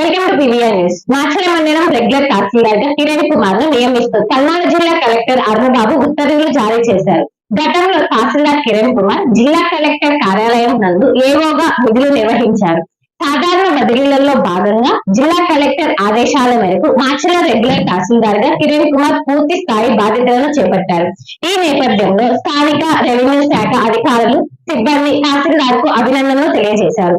Welcome to PVR news Machala మండలం regular తహసీల్దార్గా కిరణ్ కుమార్ను నియమిస్తూ పల్నాడు జిల్లా కలెక్టర్ అరుణబాబు ఉత్తర్వులు జారీ చేశారు. గతంలో తహసీల్దార్ కిరణ్ కుమార్ జిల్లా కలెక్టర్ కార్యాలయం నందు ఏవోగా విధులు నిర్వహించారు. సాధారణ బదిలీలలో భాగంగా జిల్లా కలెక్టర్ ఆదేశాల మేరకు మాచల రెగ్యులర్ తహసీల్దార్గా కిరణ్ కుమార్ పూర్తి స్థాయి బాధ్యతలను చేపట్టారు. ఈ నేపథ్యంలో స్థానిక రెవెన్యూ శాఖ అధికారులు సిబ్బంది తహసీల్దార్కు అభినందనలు తెలియజేశారు.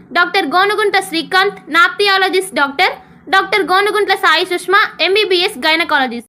Doctor Gonugunta Srikanth నాప్థియాలజిస్ట్ doctor doctor Gonuguntla Sai Sushma MBBS gynaecologist.